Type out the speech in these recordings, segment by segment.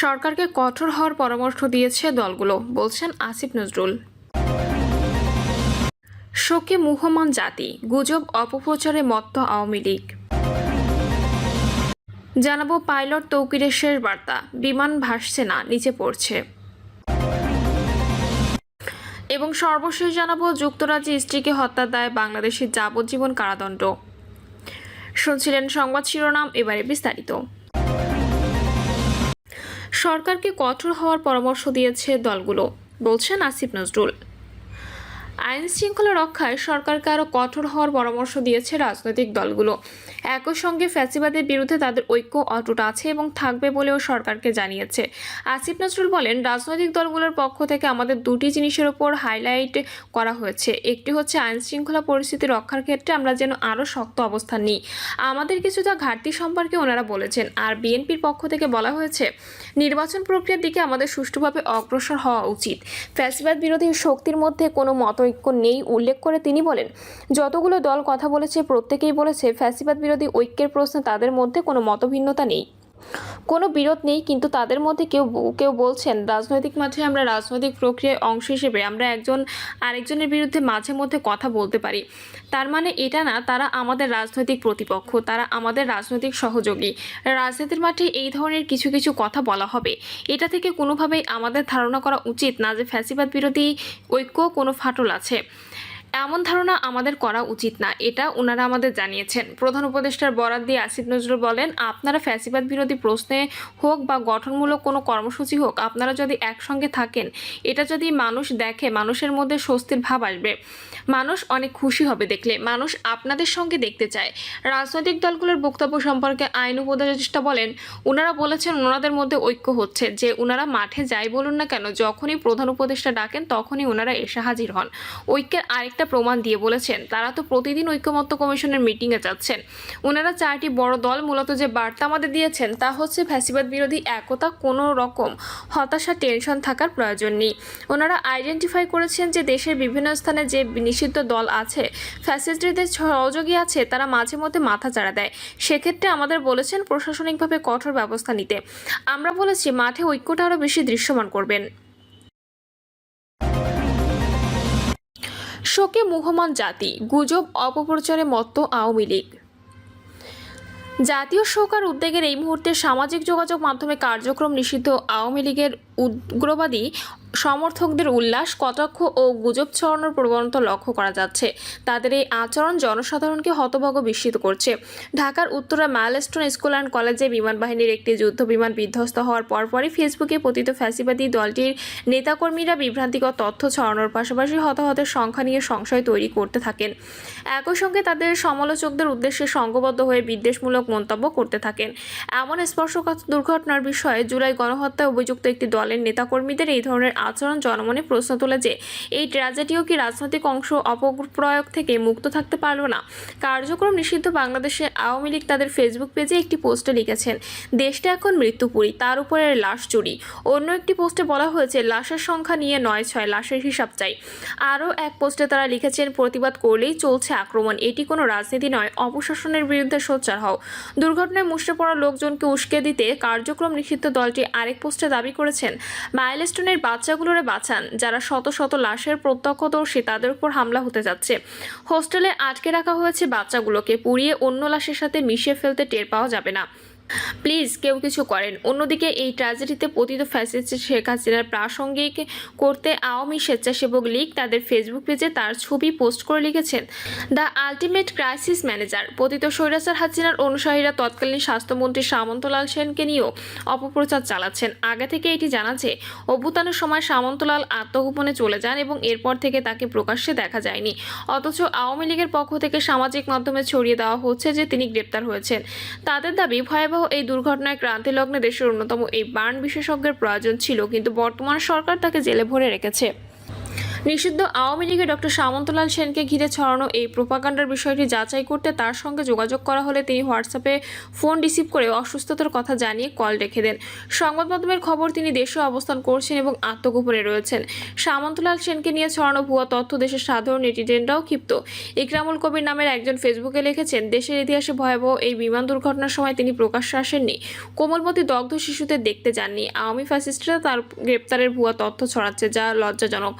সরকারকে কঠোর হওয়ার পরামর্শ দিয়েছে দলগুলো, বলছেন আসিফ নজরুল। শোকে মুহমান জাতি, গুজব, অপপ্রচারে মত্ত আওয়ামী লীগ। জানাব পাইলট তৌকিরের শেষ বার্তা, বিমান ভাসছে না, নিচে পড়ছে। এবং সর্বশেষ জানাব যুক্তরাজ্যে স্ত্রীকে হত্যার দায়ে বাংলাদেশের যাবজ্জীবন কারাদণ্ড। শুনছিলেন সংবাদ শিরোনাম, এবারে বিস্তারিত। সরকারকে কঠোর হওয়ার পরামর্শ দিয়েছে দলগুলো বলছেন আসিফ নজরুল। আইন শৃঙ্খলা রক্ষায় সরকারকে আরও কঠোর হওয়ার পরামর্শ দিয়েছে রাজনৈতিক দলগুলো। একই সঙ্গে ফ্যাসিবাদের বিরুদ্ধে তাদের ঐক্য অটুট আছে এবং থাকবে বলেও সরকারকে জানিয়েছে। আসিফ নজরুল বলেন, রাজনৈতিক দলগুলোর পক্ষ থেকে আমাদের দুটি জিনিসের ওপর হাইলাইট করা হয়েছে। একটি হচ্ছে আইন শৃঙ্খলা পরিস্থিতি রক্ষার ক্ষেত্রে আমরা যেন আরও শক্ত অবস্থান নিই। আমাদের কিছুটা ঘাটতি সম্পর্কে ওনারা বলেছেন, আর বিএনপির পক্ষ থেকে বলা হয়েছে, নির্বাচন প্রক্রিয়ার দিকে আমাদের সুষ্ঠুভাবে অগ্রসর হওয়া উচিত। ফ্যাসিবাদ বিরোধী শক্তির মধ্যে কোনো মতৈক্য নেই উল্লেখ করে তিনি বলেন, যতগুলো দল কথা বলেছে, প্রত্যেকেই বলেছে ফ্যাসিবাদ বিরোধী ঐক্যের প্রশ্নে তাদের মধ্যে কোনো মতভিন্নতা নেই। কোনো বিরোধ নেই, কিন্তু তাদের মধ্যে কেউ কেউ বলছেন, রাজনৈতিক মাঠে আমরা রাজনৈতিক প্রক্রিয়ার অংশ হিসেবে আমরা একজন, আরেকজনের বিরুদ্ধে মাঝে মধ্যে কথা বলতে পারি। তার মানে এটা না, তারা আমাদের রাজনৈতিক প্রতিপক্ষ, তারা আমাদের রাজনৈতিক সহযোগী। রাজনীতির মাঠে এই ধরনের কিছু কিছু কথা বলা হবে। এটা থেকে কোনোভাবেই আমাদের ধারণা করা উচিত না যে ফ্যাসিবাদ বিরোধী ঐক্য কোনো ফাটল আছে। এমন ধারণা আমাদের করা উচিত না, এটা ওনারা আমাদের জানিয়েছেন। প্রধান উপদেষ্টার বরাদ দিয়ে আসিফ নজরুল বলেন, আপনারা ফ্যাসিবাদ বিরোধী প্রশ্নে হোক বা গঠনমূলক কোনো কর্মসূচি হোক, আপনারা যদি একসঙ্গে থাকেন, এটা যদি মানুষ দেখে, মানুষের মধ্যে স্বস্তির ভাব আসবে। মানুষ অনেক খুশি হবে দেখলে, মানুষ আপনাদের সঙ্গে দেখতে চায়। রাজনৈতিক দলগুলোর বক্তব্য সম্পর্কে আইন উপদেষ্টা বলেন ওনারা বলেছেন ওনাদের মধ্যে ঐক্য হচ্ছে, যে ওনারা মাঠে যাই বলুন না কেন, যখনই প্রধান উপদেষ্টা ডাকেন, তখনই ওনারা এসে হাজির হন। ঐক্যের আরেকটা প্রমাণ দিয়ে বলেছেন, তারা তো প্রতিদিন ঐক্যমত্য কমিশনের মিটিংয়ে যাচ্ছেন। ওনারা চারটি বড় দল মূলত যে বার্তা আমাদের দিয়েছেন, তা হচ্ছে ফ্যাসিবাদ বিরোধী একতা, কোনো রকম হতাশা, টেনশন থাকার প্রয়োজন নেই। ওনারা আইডেন্টিফাই করেছেন যে দেশের বিভিন্ন স্থানে যে নিষিদ্ধ দল আছে, ফ্যাসিস্টদের সহযোগী আছে, তারা মাঝে মধ্যে মাথা চাড়া দেয়। সেক্ষেত্রে আমাদের বলেছেন প্রশাসনিকভাবে কঠোর ব্যবস্থা নিতে। আমরা বলেছি, মাঠে ঐক্যটা আরও বেশি দৃশ্যমান করবেন। শোকে মুহমান জাতি, গুজব, অপপ্রচারে মত্ত আওয়ামী লীগ। জাতীয় শোক আর উদ্বেগের এই মুহূর্তে সামাজিক যোগাযোগ মাধ্যমে কার্যক্রম নিষিদ্ধ আওয়ামী লীগের উগ্রবাদী সমর্থকদের উল্লাস, কটাক্ষ ও গুজব ছড়ানোর প্রবণতা লক্ষ্য করা যাচ্ছে। তাদের এই আচরণ জনসাধারণকে হতভগ বিস্মিত করছে। ঢাকার উত্তরা মাইলস্টোন স্কুল অ্যান্ড কলেজে বিমান বাহিনীর একটি যুদ্ধ বিমান বিধ্বস্ত হওয়ার পরপরই ফেসবুকে পতিত ফ্যাসিবাদী দলটির নেতাকর্মীরা বিভ্রান্তিকর তথ্য ছড়ানোর পাশাপাশি হতাহতের সংখ্যা নিয়ে সংশয় তৈরি করতে থাকেন। একই সঙ্গে তাদের সমালোচকদের উদ্দেশ্যে সংঘবদ্ধ হয়ে বিদ্বেষমূলক মন্তব্য করতে থাকেন। এমন স্পর্শকাতর দুর্ঘটনার বিষয়ে জুলাই গণহত্যায় অভিযুক্ত একটি দলের নেতাকর্মীদের এই ধরনের আচরণ জনমনে প্রশ্ন তোলে যে, এই ট্র্যাজেডিও কি রাজনৈতিক অংশ অপপ্রয়োগ থেকে মুক্ত থাকতে পারল না? কার্যক্রম নিষিদ্ধ বাংলাদেশে আওয়ামী লীগ তাদের ফেসবুক পেজে একটি পোস্টে লিখেছেন, দেশটা এখন মৃত্যুপুরী, তার উপরে লাশ চুরি। অন্য একটি পোস্টে বলা হয়েছে, লাশের সংখ্যা নিয়ে নয় ছয়, লাশের হিসাব চাই। আরও এক পোস্টে তারা লিখেছেন, প্রতিবাদ করলেই চলছে আক্রমণ, এটি কোনো রাজনীতি নয়, অপশাসনের বিরুদ্ধে সোচ্চার হও। দুর্ঘটনায় মুষড়ে পড়া লোকজনকে উস্কে দিতে কার্যক্রম নিষিদ্ধ দলটি আরেক পোস্টে দাবি করেছেন, মাইলস্টোনের বাচ্চাগুলোরে বাঁচান, যারা শত শত লাশের প্রত্যক্ষদর্শী তাদের উপর হামলা হতে যাচ্ছে। হোস্টেলে আটকে রাখা হয়েছে বাচ্চাগুলোকে, পুড়িয়ে অন্য লাশের সাথে মিশিয়ে ফেলতে টের পাওয়া যাবে না। প্লিজ কেউ কিছু করেন। অন্যদিকে এই ট্র্যাজেডিতে পতিত ফ্যাসিস্ট শেখ হাসিনার প্রাসঙ্গিক করতে আওয়ামী স্বেচ্ছাসেবক লীগ তাদের ফেসবুক পেজে তার ছবি পোস্ট করে লিখেছেন, দ্য আলটিমেট ক্রাইসিস ম্যানেজার। পতিত স্বৈরাচার হাসিনার অনুসারীরা তৎকালীন স্বাস্থ্যমন্ত্রী সামন্তলাল সেনকে নিয়েও অপপ্রচার চালাচ্ছেন। আগে থেকে এটি জানা যে, অভ্যুত্থানের সময় সামন্তলাল আত্মগোপনে চলে যান এবং এরপর থেকে তাকে প্রকাশ্যে দেখা যায়নি। অথচ আওয়ামী লীগের পক্ষ থেকে সামাজিক মাধ্যমে ছড়িয়ে দেওয়া হচ্ছে যে তিনি গ্রেপ্তার হয়েছেন। তাদের দাবি, ভয়াবহ এই দুর্ঘটনায় ক্রান্তিলগ্নে দেশের অন্যতম এই বার্ন বিশেষজ্ঞের প্রয়োজন ছিল, কিন্তু বর্তমান সরকার তাকে জেলে ভরে রেখেছে। নিষিদ্ধ আওয়ামী লীগের ডক্টর সামন্তলাল সেনকে ঘিরে ছড়ানো এই প্রোপাগান্ডার বিষয়টি যাচাই করতে তার সঙ্গে যোগাযোগ করা হলে তিনি হোয়াটসঅ্যাপে ফোন রিসিভ করে অসুস্থতার কথা জানিয়ে কল রেখে দেন। সংবাদ মাধ্যমের খবর, তিনি দেশে অবস্থান করছেন এবং আত্মগোপনে রয়েছেন। সামন্তলাল সেনকে নিয়ে ছড়ানো ভুয়া তথ্য দেশের সাধারণ নেটিজেনরাও ক্ষিপ্ত। ইকরামুল কবির নামের একজন ফেসবুকে লিখেছেন, দেশের ইতিহাসে ভয়াবহ এই বিমান দুর্ঘটনার সময় তিনি প্রকাশ্যে আসেননি। কোমলমতি দগ্ধ শিশুদের দেখতে যাননি। আওয়ামী ফ্যাসিস্টরা তার গ্রেপ্তারের ভুয়া তথ্য ছড়াচ্ছে, যা লজ্জাজনক।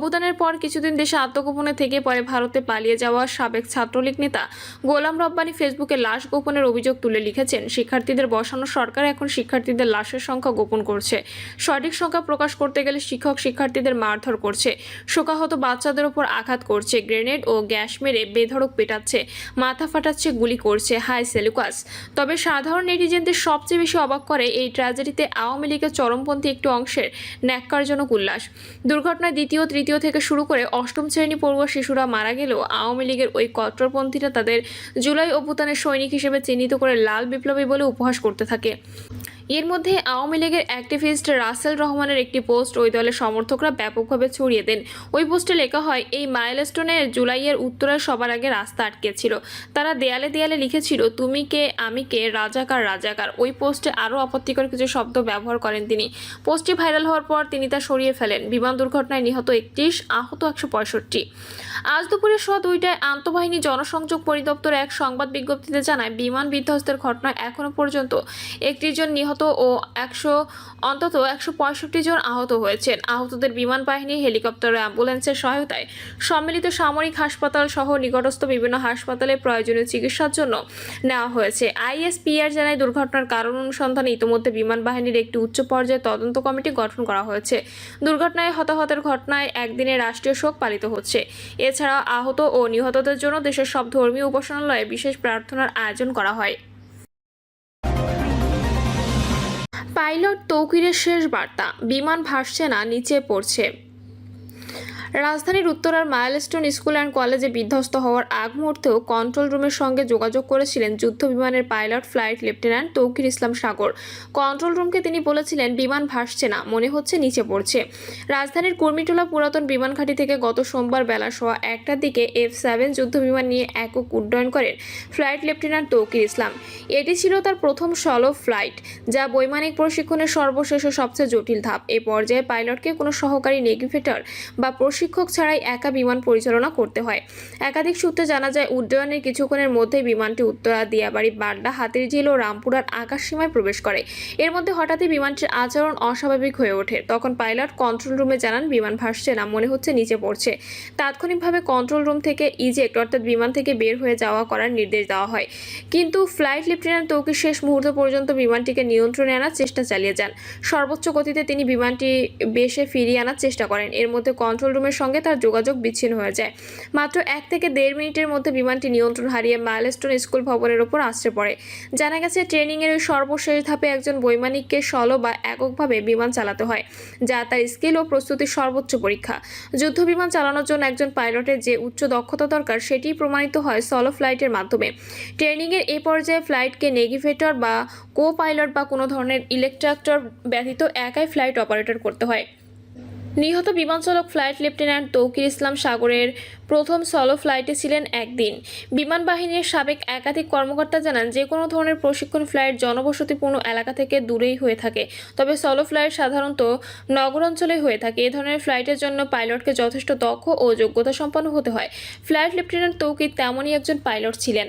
অবদানের পর কিছুদিন দেশে আত্মগোপনে থেকে পরে ভারতে পালিয়ে যাওয়া সাবেক ছাত্রলীগ নেতা গোলাম রব্বানি ফেসবুকে লাশ গোপনের অভিযোগ তুলে লিখেছেন, শিক্ষার্থীদের বসানো সরকার এখন শিক্ষার্থীদের লাশের সংখ্যা গোপন করছে। সঠিক সংখ্যা প্রকাশ করতে গেলে শিক্ষক শিক্ষার্থীদের মারধর করছে। শোকাহত বাচ্চাদের উপর আঘাত করছে, গ্রেনেড ও গ্যাস মেরে বেধড়ক পেটাচ্ছে, মাথা ফাটাচ্ছে, গুলি করছে, হাই সেলুকাস। তবে সাধারণ নেটিজেনদের সবচেয়ে বেশি অবাক করে এই ট্র্যাজেডিতে আওয়ামী লীগের চরমপন্থী একটি অংশের ন্যাক্কারজনক উল্লাস। দুর্ঘটনায় দ্বিতীয় তৃতীয় থেকে শুরু করে অষ্টম শ্রেণি পড়ুয়া শিশুরা মারা গেলেও আওয়ামী লীগের ওই কট্টরপন্থীরা তাদের জুলাই অভ্যুত্থানের সৈনিক হিসেবে চিহ্নিত করে লাল বিপ্লবী বলে উপহাস করতে থাকে। এর মধ্যে আওয়ামী লীগের অ্যাক্টিভিস্ট রাসেল রহমানের একটি পোস্ট ওই দলের সমর্থকরা ব্যাপকভাবে ছড়িয়ে দেন। ওই পোস্টে লেখা হয়, এই মাইলস্টোনে জুলাইয়ের উত্তরায় সবার আগে রাস্তা আটকেছিল। তারা দেয়ালে দেয়ালে লিখেছিল, তুমি কে, আমি কে, রাজাকার রাজাকার। ওই পোস্টে আরও আপত্তিকর কিছু শব্দ ব্যবহার করেন তিনি। পোস্টটি ভাইরাল হওয়ার পর তিনি তা সরিয়ে ফেলেন। বিমান দুর্ঘটনায় নিহত একত্রিশ, আহত একশো পঁয়ষট্টি। আজ দুপুরে সোয়া দুইটায় আন্তঃবাহিনী জনসংযোগ পরিদপ্তর এক সংবাদ বিজ্ঞপ্তিতে জানায়, বিমান বিধ্বস্তের ঘটনায় এখনও পর্যন্ত একত্রিশ জন নিহত ও একশো, অন্তত একশো পঁয়ষট্টি জন আহত হয়েছেন। আহতদের বিমান বাহিনী, হেলিকপ্টার, অ্যাম্বুলেন্সের সহায়তায় সম্মিলিত সামরিক হাসপাতাল সহ নিকটস্থ বিভিন্ন হাসপাতালে প্রয়োজনীয় চিকিৎসার জন্য নেওয়া হয়েছে। আইএসপিআর জানায়, দুর্ঘটনার কারণ অনুসন্ধানে ইতিমধ্যে বিমান বাহিনীর একটি উচ্চ পর্যায়ে তদন্ত কমিটি গঠন করা হয়েছে। দুর্ঘটনায় হতাহতের ঘটনায় একদিনে রাষ্ট্রীয় শোক পালিত হচ্ছে। এছাড়া আহত ও নিহতদের জন্য দেশের সব ধর্মীয় উপাসনালয়ে বিশেষ প্রার্থনার আয়োজন করা হয়। পাইলট তৌকিরের শেষ বার্তা, বিমান ভাসছে না নিচে পড়ছে। রাজধানীর উত্তরার মাইলস্টোন স্কুল অ্যান্ড কলেজে বিধ্বস্ত হওয়ার আগ মুহূর্তেও কন্ট্রোল রুমের সঙ্গে যোগাযোগ করেছিলেন যুদ্ধ বিমানের pilot flight lieutenant Tauqir Islam Sagar. Control রুমকে তিনি বলেছিলেন, বিমান ভাসছে না, মনে হচ্ছে নিচে পড়ছে। রাজধানীর কুর্মিটোলা পুরাতন বিমান ঘাঁটি থেকে গত সোমবার বেলা সোয়া একটার দিকে এফ সেভেন যুদ্ধ বিমান নিয়ে একক উড্ডয়ন করেন ফ্লাইট লেফটেন্যান্ট তৌকির ইসলাম। এটি ছিল তার প্রথম সলো ফ্লাইট, যা বৈমানিক প্রশিক্ষণের সর্বশেষ ও সবচেয়ে জটিল ধাপ। এ পর্যায়ে পাইলটকে কোনো সহকারী নেভিগেটর বা প্রশিক্ষক ছাড়াই একা বিমান পরিচালনা করতে হয়। একাধিক সূত্রে জানা যায়, উড্ডয়নের কিছুক্ষণের মধ্যেই বিমানটি উত্তরা দিয়াবাড়ি, বাড্ডা, হাতিরঝিল ও রামপুরার আকাশসীমায় প্রবেশ করে। এর মধ্যে হঠাৎই বিমানটির আচরণ অস্বাভাবিক হয়ে ওঠে। তখন পাইলট কন্ট্রোল রুমে জানান, বিমান ভাসছে না, মনে হচ্ছে নিচে পড়ছে। তাৎক্ষণিকভাবে কন্ট্রোল রুম থেকে ইজেক্ট, অর্থাৎ বিমান থেকে বের হয়ে যাওয়া করার নির্দেশ দেওয়া হয়। কিন্তু ফ্লাইট লেফটেন্যান্ট তৌকির শেষ মুহূর্ত পর্যন্ত বিমানটিকে নিয়ন্ত্রণে আনার চেষ্টা চালিয়ে যান। সর্বোচ্চ গতিতে তিনি বিমানটি বেশে ফিরিয়ে আনার চেষ্টা করেন। এর মধ্যে কন্ট্রোল রুমের সঙ্গে তার যোগাযোগ বিচ্ছিন্ন হয়ে যায়। মাত্র এক থেকে দেড় মিনিটের মধ্যে বিমানটি নিয়ন্ত্রণ হারিয়ে মাইলস্টোন স্কুল ভবনের ওপর আশ্রে পড়ে। জানা গেছে, ট্রেনিংয়ের ওই সর্বশেষ ধাপে একজন বৈমানিককে সলো বা এককভাবে বিমান চালাতে হয়, যা তার স্কিল ও প্রস্তুতির সর্বোচ্চ পরীক্ষা। যুদ্ধ বিমান চালানোর জন্য একজন পাইলটের যে উচ্চ দক্ষতা দরকার সেটি প্রমাণিত হয় সলো ফ্লাইটের মাধ্যমে। ট্রেনিংয়ের এই পর্যায়ে ফ্লাইটকে নেভিগেটর বা কো পাইলট বা কোনো ধরনের ইলেকট্রাক্টর ব্যতীত একাই ফ্লাইট অপারেটর করতে হয়। নিহত বিমান চালক ফ্লাইট লেফটেন্যান্ট তৌকির ইসলাম সাগরের প্রথম সলো ফ্লাইটে ছিলেন একদিন। বিমান বাহিনীর সাবেক একাধিক কর্মকর্তা জানান, যে কোনো ধরনের প্রশিক্ষণ ফ্লাইট জনবসতিপূর্ণ এলাকা থেকে দূরেই হয়ে থাকে। তবে সলো ফ্লাইট সাধারণত নগর অঞ্চলে হয়ে থাকে। এ ধরনের ফ্লাইটের জন্য পাইলটকে যথেষ্ট দক্ষ ও যোগ্যতা সম্পন্ন হতে হয়। ফ্লাইট লেফটেন্যান্ট তৌকির তেমনই একজন পাইলট ছিলেন।